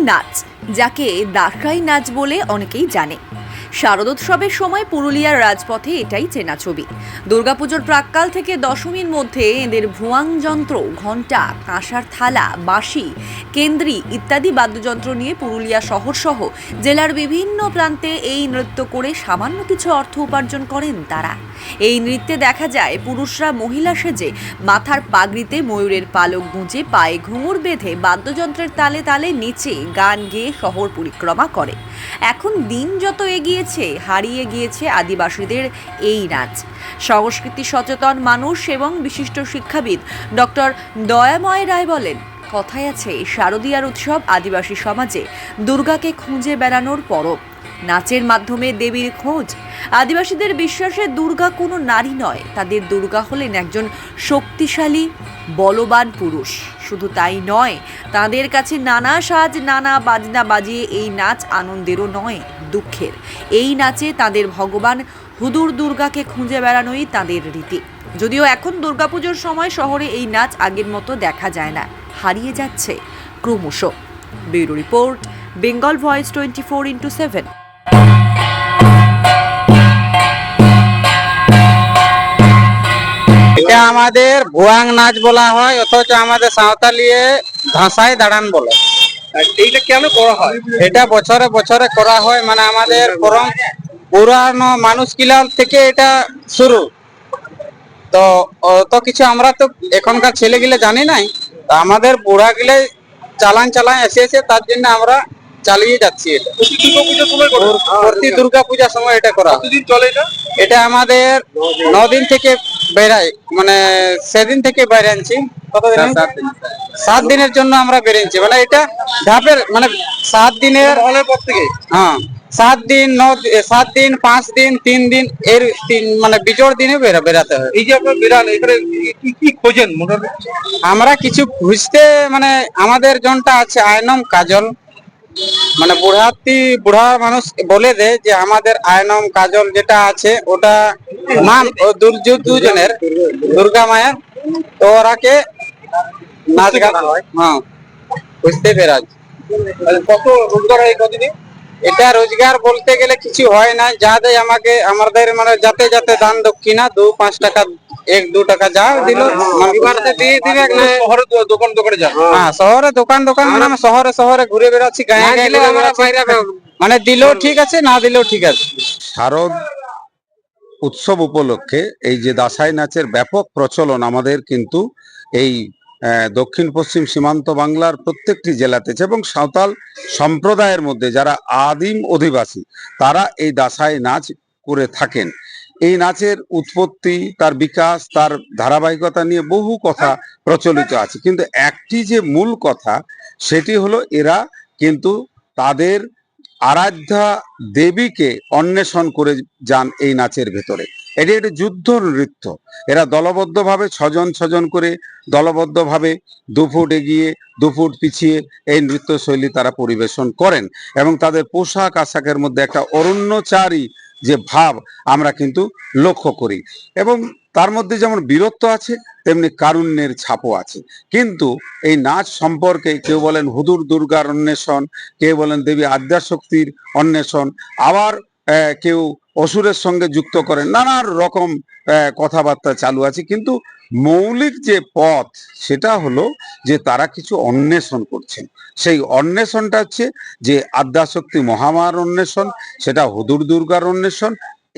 নাচ যাকে দাসাই নাচ বলে অনেকেই জানে। শারদোৎসবের সময় পুরুলিয়ার রাজপথে এটাই চেনা ছবি। দুর্গাপুজোর প্রাককাল থেকে দশমীর মধ্যে এদের ভুয়াং যন্ত্র, ঘণ্টা, কাঁসার থালা, বাঁশি, কেন্দ্রি ইত্যাদি বাদ্যযন্ত্র নিয়ে পুরুলিয়া শহর সহ জেলার বিভিন্ন প্রান্তে এই নৃত্য করে সামান্য কিছু অর্থ উপার্জন করেন তারা। এই নৃত্যে দেখা যায়, পুরুষরা মহিলা সেজে মাথার পাগড়িতে ময়ূরের পালক গুঁজে পায়ে ঘুঙুর বেঁধে বাদ্যযন্ত্রের তালে তালে নিচে গান গেয়ে শহর পরিক্রমা করে। এখন দিন যত এগিয়েছে হারিয়ে গিয়েছে আদিবাসীদের এই নাচ সংস্কৃতি সচেতন মানুষ এবং বিশিষ্ট শিক্ষাবিদ ডক্টর দয়াময় রায় বলেন, কথায় আছে, শারদীয়ার উৎসব আদিবাসী সমাজে দুর্গাকে খুঁজে বেড়ানোর পরব। নাচের মাধ্যমে দেবীর খোঁজ আদিবাসীদের বিশ্বাসে দুর্গা কোনো নারী নয়। তাদের দুর্গা হলেন একজন শক্তিশালী, বলবান পুরুষ। শুধু তাই নয়, তাদের কাছে নানা সাজ, নানা বাজনা বাজিয়ে এই নাচ আনন্দেরও নয়, দুঃখের। এই নাচে তাদের ভগবান হুদুর দুর্গাকে খুঁজে বেড়ানোই তাদের রীতি। যদিও এখন দুর্গাপুজোর সময় শহরে এই নাচ আগের মতো দেখা যায় না, হারিয়ে যাচ্ছে ক্রমশ। Bureau report, Bengal voice twenty four into seven. এটা আমাদের ভুয়াং নাচ বলা হয় অথচ আমাদের সাঁওতালিয়ে ধাঁসাই দাঁড়ান বলে। এইটা কেন করা হয়? এটা বছরে বছরে করা হয় মানে আমাদের পরম পুরানো মানুষ কিলাল থেকে এটা শুরু। তো অত কিছু আমরা তো এখনকার ছেলেগুলো জানি নাই তো আমাদের বুড়া গিলে চালান চালান এসে এসে তার জন্য আমরা চালিয়ে যাচ্ছি এটা। প্রতি দুর্গা পূজার সময় এটা করা। চলে এটা? আমাদের দিন থেকে বেড়াই মানে সেদিন থেকে বেড়ে আনছি। কতদিন সাত দিনের জন্য আমরা বেরিয়েছি মানে এটা ধাপের মানে সাত দিনের হলের পর থেকে হ্যাঁ সাত দিন ন সাত দিন পাঁচ দিন তিন দিন এর তিন মানে বিজোড় দিনে বেরা বেরাতে হয়। এই যে আপনার এখানে কি কি খোঁজেন মোটামুটি আমরা কিছু খুঁজতে মানে আমাদের জনটা আছে আয়নম কাজল। মানে বুড়াতি বুড়া মানুষ বলে দেয় যে আমাদের আয়নম কাজল যেটা আছে, ওটা দুর্য দুজনের, দুর্গা মায়ের, তো ওরাকে নাচ গান হ্যাঁ। বেরাজ আর কত রোজগার হয় কদিনে? এটা রোজগার বলতে গেলে কিছু হয় না, যা দেয় আমাকে, আমাদের মানে যাতে যাতে দান দক্ষিণা দু পাঁচ টাকা এক দু টাকা যা দিল মানে দিয়ে দিবে শহরে দোকান দোকানে হ্যাঁ। শহরে দোকান দোকান মানে শহরে শহরে ঘুরে বেড়াচ্ছি গায়ে গায়ে মানে দিলেও ঠিক আছে না দিলেও ঠিক আছে। শারদ উৎসব উপলক্ষে এই যে দাসাই নাচের ব্যাপক প্রচলন আমাদের কিন্তু এই আহ, দক্ষিণ পশ্চিম সীমান্ত বাংলার প্রত্যেকটি জেলাতে এবং সাঁওতাল সম্প্রদায়ের মধ্যে যারা আদিম অধিবাসী তারা এই দাসাই নাচ করে থাকেন। এই নাচের উৎপত্তি, তার বিকাশ, তার ধারাবাহিকতা নিয়ে বহু কথা প্রচলিত আছে। কিন্তু একটি যে মূল কথা, সেটি হলো এরা কিন্তু তাদের আরাধ্যা দেবীকে অন্বেষণ করে যান এই নাচের ভেতরে। এটি একটি যুদ্ধ নৃত্য। এরা দলবদ্ধভাবে ছজন ছজন করে দলবদ্ধভাবে দু ফুট এগিয়ে, দু ফুট পিছিয়ে এই নৃত্যশৈলী তারা পরিবেশন করেন এবং তাদের পোশাক আশাকের মধ্যে একটা অরণ্যচারী যে ভাব আমরা কিন্তু লক্ষ্য করি। এবং তার মধ্যে যেমন বীরত্ব আছে, তেমনি কারুণ্যের ছাপও আছে। কিন্তু এই নাচ সম্পর্কে কেউ বলেন হুদুর দুর্গার অন্বেষণ, কেউ বলেন দেবী আদ্যাশক্তির অন্বেষণ, আবার কেউ অসুরের সঙ্গে যুক্ত করেন। নানা রকম কথাবার্তা চালু আছে। কিন্তু মৌলিক যে পথ, সেটা হলো যে তারা কিছু অন্বেষণ করছেন। সেই অন্বেষণটা হচ্ছে যে আদ্যাশক্তি মহামার অন্বেষণ, সেটা হুদুর দুর্গার অন্বেষণ,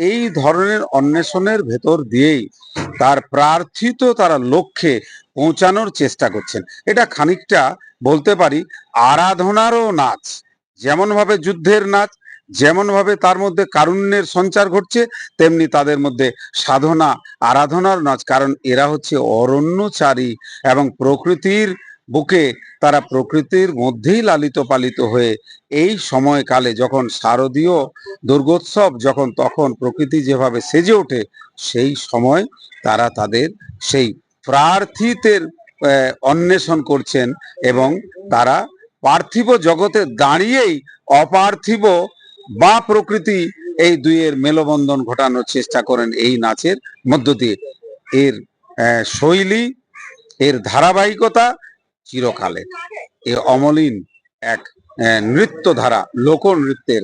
এই ধরনের অন্বেষণের ভেতর দিয়েই তার প্রার্থিত তারা লক্ষ্যে পৌঁছানোর চেষ্টা করছেন। এটা খানিকটা বলতে পারি আরাধনারও নাচ যেমন ভাবে যুদ্ধের নাচ যেমন ভাবে তার মধ্যে কারুণ্যের সঞ্চার ঘটছে তেমনি তাদের মধ্যে সাধনা আরাধনার নাচ। কারণ এরা হচ্ছে অরণ্যচারী এবং প্রকৃতির বুকে তারা প্রকৃতির মধ্যেই লালিত পালিত হয়ে এই সময়কালে যখন শারদীয় দুর্গোৎসব যখন তখন প্রকৃতি যেভাবে সেজে ওঠে সেই সময় তারা তাদের সেই প্রার্থিতের আহ, অন্বেষণ করছেন এবং তারা পার্থিব জগতে দাঁড়িয়েই অপার্থিব বা প্রকৃতি এই দুইয়ের মেলবন্ধন ঘটানোর চেষ্টা করেন এই নাচের মধ্য দিয়ে। এর শৈলী, এর ধারাবাহিকতা চিরকালে এ অমলিন এক নৃত্য ধারা লোকনৃত্যের